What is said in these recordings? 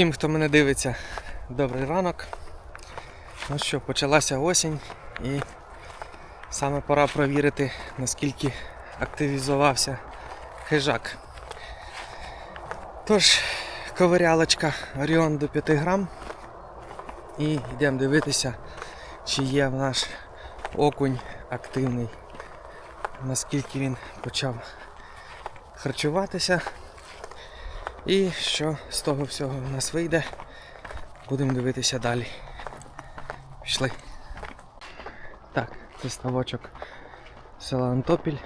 Всім, хто мене дивиться, добрий ранок. Ну що, почалася осінь і саме пора провірити, наскільки активізувався хижак. Тож, ковирялочка Оріон до 5 грам. І йдемо дивитися, чи є в наш окунь активний, наскільки він почав харчуватися. І що з того всього в нас вийде, будемо дивитися далі. Пішли. Так, це ставочок села Антопіль,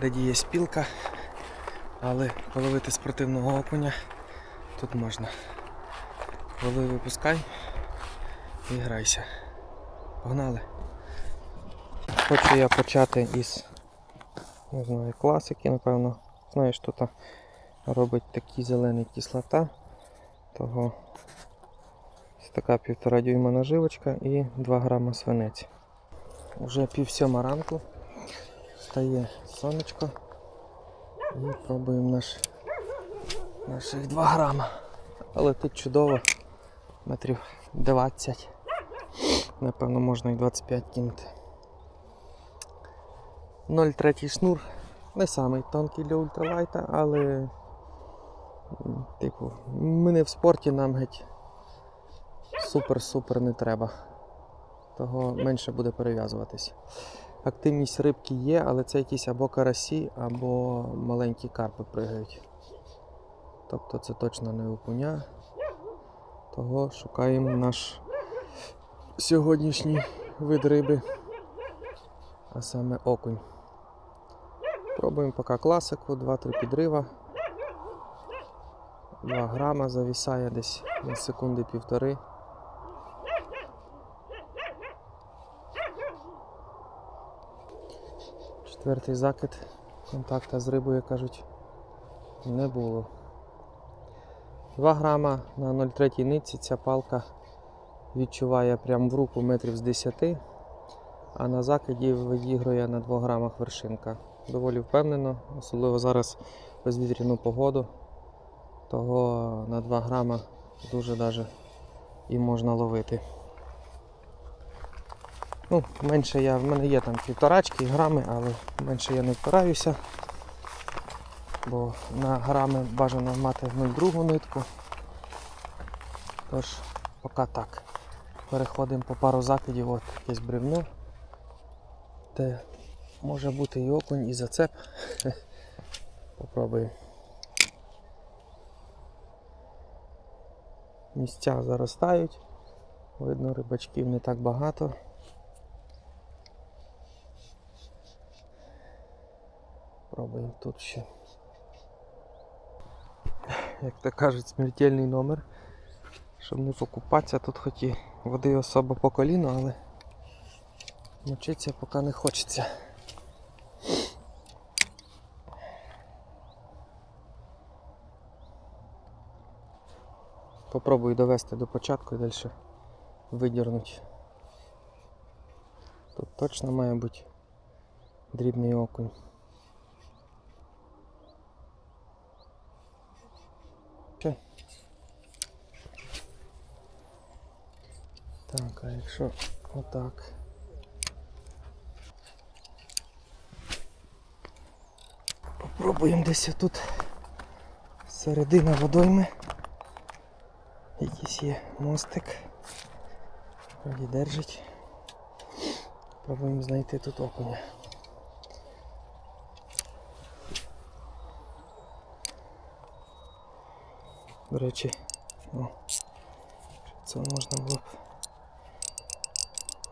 де діє спілка, але половити спортивного окуня тут можна. Лови випускай і грайся. Погнали. Хочу я почати із не знаю, класики, напевно. Знаєш, тут робить такі зелені кислота, того така півтора дюйма наживочка і 2 грама свинець. Уже пів сьома ранку стає сонечко і пробуємо наш, наших 2 грама. Летить чудово, метрів 20. Напевно, можна і 25 кинути. 0,3 шнур. Не самий тонкий для ультралайта, але типу, ми не в спорті, нам геть супер-супер не треба. Того менше буде перев'язуватись. Активність рибки є, але це якісь або карасі, або маленькі карпи пригають. Тобто це точно не окуня. Того шукаємо наш сьогоднішній вид риби, а саме окунь. Пробуємо поки класику, 2-3 підрива. 2 грама завісає десь на секунди півтори. Четвертий закид. Контакта з рибою, кажуть, не було. 2 грама на 0,3 нитці ця палка відчуває прямо в руку метрів з 10, а на закиді виігрує на 2 грамах вершинка. Доволі впевнено, особливо зараз безвітряну погоду. Того на 2 грама дуже даже і можна ловити. Ну, менше я, в мене є там півторачки грами, але менше я не впираюся. Бо на грами бажано мати 0,2 нитку. Тож, поки так. Переходимо по пару закидів, от якесь бревно. Де може бути і окунь, і зацеп. Попробую. Місця заростають. Видно, рибачків не так багато. Пробуємо тут ще. Як то кажуть, смертельний номер. Щоб не покупатися, тут хоч і води особо по коліну, але мочитися поки не хочеться. Попробую довести до початку і далі видірнути. Тут точно має бути дрібний окунь. Так, а якщо отак. Попробуємо десь тут середина водойми. Якийсь є мостик. Вроді держить. Пробуємо знайти тут окуня. До речі, о, це можна було б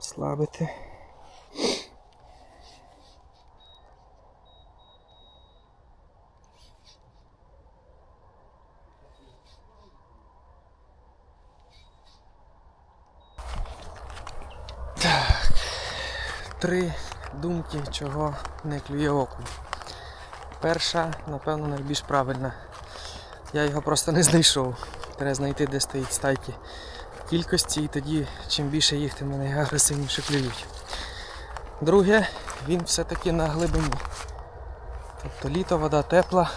слабити. Три думки, чого не клює окунь. Перша, напевно, найбільш правильна. Я його просто не знайшов. Треба знайти, де стоїть стайки кількості, і тоді чим більше їх, тим вони агресивніше клюють. Друге, він все-таки на глибині. Тобто літо вода тепла,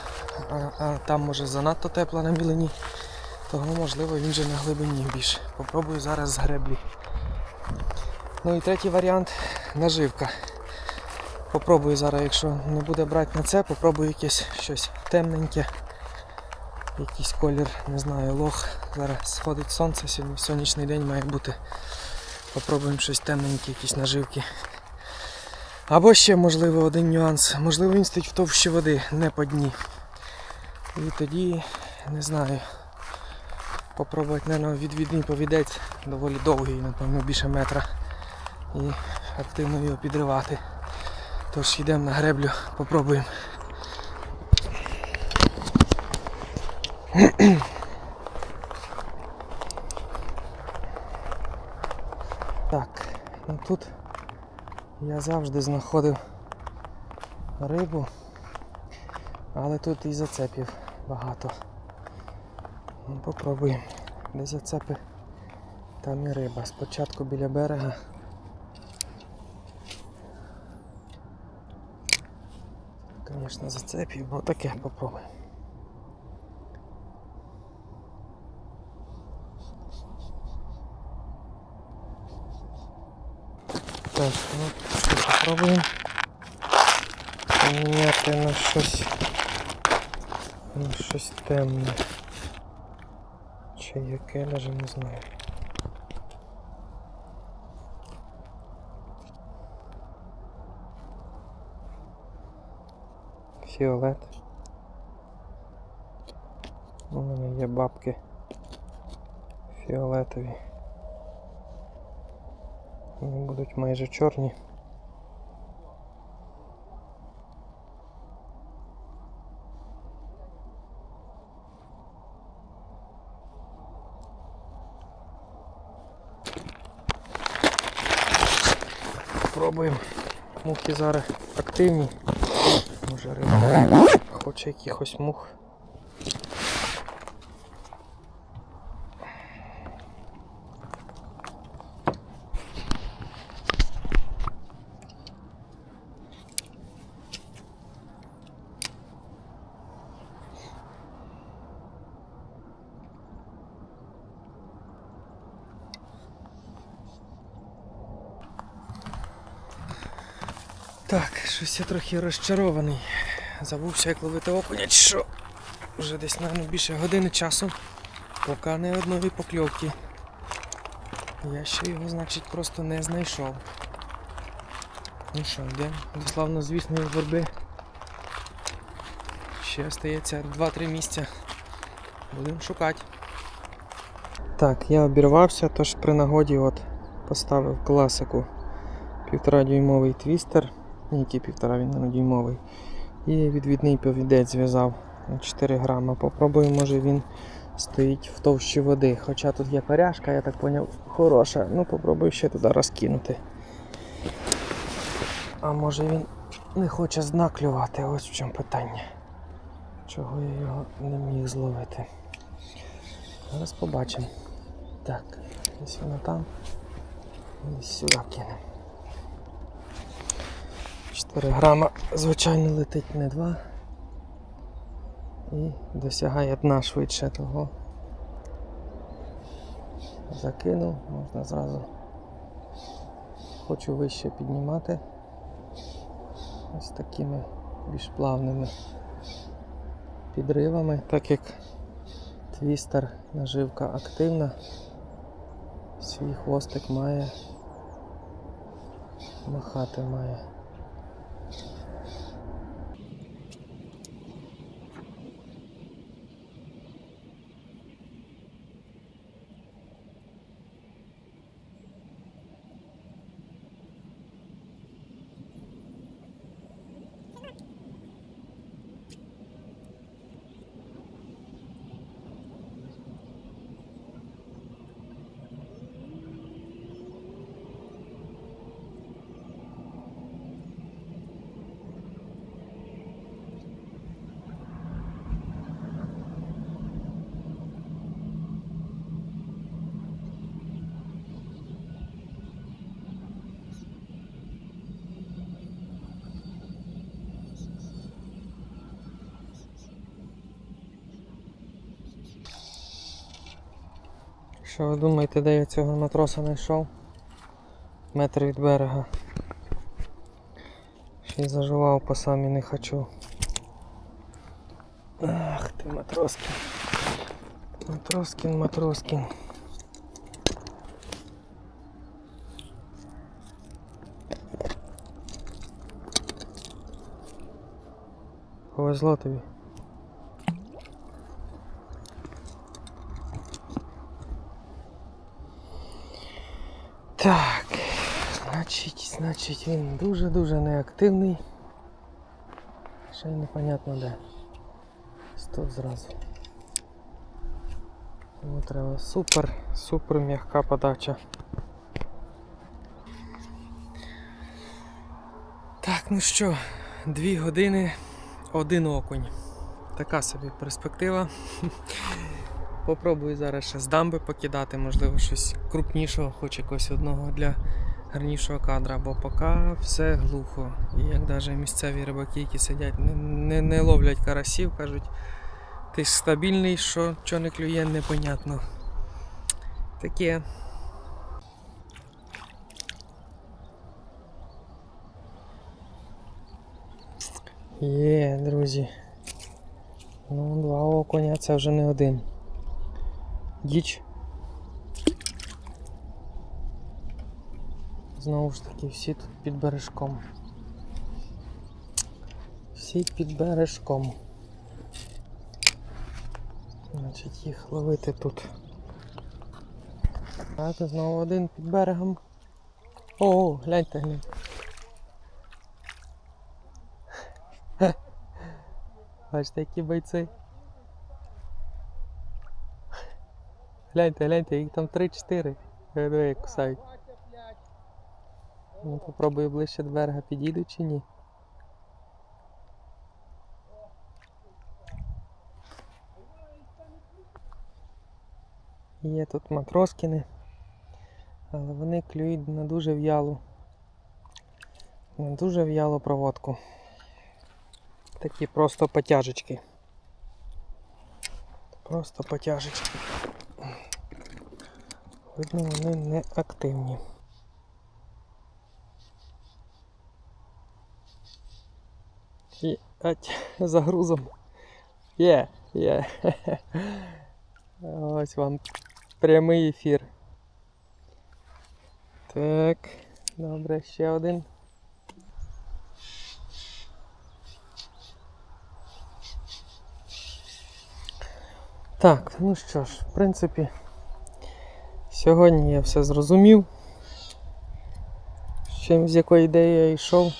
а, а там може занадто тепла на мілині. Того, можливо, він же на глибині більше. Попробую зараз з греблі. Ну і третій варіант наживка. Попробую зараз, якщо не буде брати на це, попробую якесь щось темненьке. Якийсь колір, не знаю, лох. Зараз сходить сонце, сьогодні сонячний день має бути. Попробуємо щось темненьке, якісь наживки. Або ще, можливо, один нюанс. Можливо, він стоїть в товщі води, не по дні. І тоді, не знаю, попробувати, напевно, відвідний повідець доволі довгий, напевно, більше метра. І активно його підривати. Тож йдемо на греблю, попробуємо. Так, ну тут я завжди знаходив рибу, але тут і зацепів багато. Ну, попробуємо. Де зацепи, там і риба. Спочатку біля берега. Звісно, зацепів, ну таке попробуємо. Так, ну що попробуємо поміняти на щось на щось темне. Чи яке навіть не знаю. Фіолет. У мене є бабки фіолетові. Вони будуть майже чорні. Пробуємо. Мухи зараз активні. Може риба хоче якихось мух. Так, щось я трохи розчарований. Забувся, як ловити окуня, що. Вже десь, мабуть, більше години часу. Поки не одної покльовки. Я ще його, значить, просто не знайшов. Ну що, йдемо до славно звісної борби. Ще остається 2-3 місця. Будемо шукати. Так, я обірвався, тож при нагоді от поставив класику півтора дюймовий твістер. Який півтора він не. І відвідний повідець зв'язав на 4 грама. Попробую, може він стоїть в товщі води. Хоча тут є паряшка, я так поняв, хороша. Ну попробую ще туди розкинути. А може він не хоче знаклювати, ось в чому питання. Чого я його не міг зловити. Зараз побачимо. Так, десь воно там. І сюди кинемо. 4 грама, звичайно, летить не 2 і досягає дна швидше того. Закинув, можна зразу. Хочу вище піднімати ось такими більш плавними підривами, так як твістер наживка активна, свій хвостик має, махати має. Що ви думаєте, де я цього матроса знайшов? Метр від берега. Ще й зажував по самі не хочу. Ах ти матроскін. Матроскін, матроскін. Повезло тобі. Так, значить, значить він дуже-дуже неактивний. Ще й непонятно де. Стоп зразу. Тому треба супер, супер м'яка подача. Так, ну що, дві години, один окунь. Така собі перспектива. Попробую зараз ще з дамби покидати, можливо, щось крупнішого, хоч якогось одного для гарнішого кадра, бо поки все глухо. І як навіть місцеві рибаки, які сидять, не, не, не ловлять карасів, кажуть, ти ж стабільний, що, що не клює, непонятно. Таке. Є, друзі. Ну, два окуня це вже не один. Діч. Знову ж таки, всі тут під бережком. Всі під бережком. Значить, їх ловити тут. Так, знову один під берегом. О, гляньте, гляньте. Бачите, які бойці. Гляньте, гляньте, їх там 3-4. Диви, як кусають. Ну, попробую ближче до берега підійду чи ні. Є тут матроскіни, але вони клюють на дуже в'ялу. На дуже в'ялу проводку. Такі просто потяжечки. Просто потяжечки. Видно, вони не активні. Ать, за. Є, є. Ось вам прямий ефір. Так, добре, ще один. Так, ну що ж, в принципі, сьогодні я все зрозумів. З чим з якої ідеї я йшов.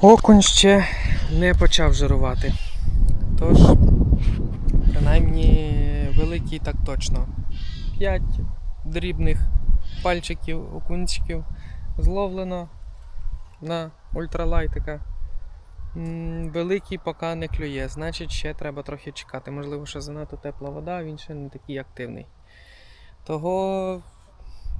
Окунь ще не почав жирувати. Тож, принаймні, великий так точно. П'ять дрібних пальчиків, окунчиків зловлено на ультралайтика. Великий поки не клює, значить ще треба трохи чекати. Можливо, що занадто тепла вода, він ще не такий активний. Того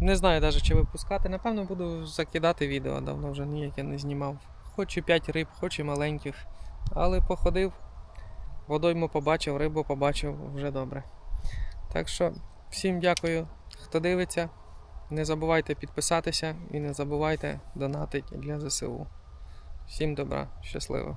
не знаю навіть чи випускати. Напевно, буду закидати відео, давно вже ніяке не знімав. Хоч і 5 риб, хоч і маленьких. Але походив, водойму побачив, рибу побачив вже добре. Так що всім дякую, хто дивиться. Не забувайте підписатися і не забувайте донатити для ЗСУ. Всім добра, щасливо!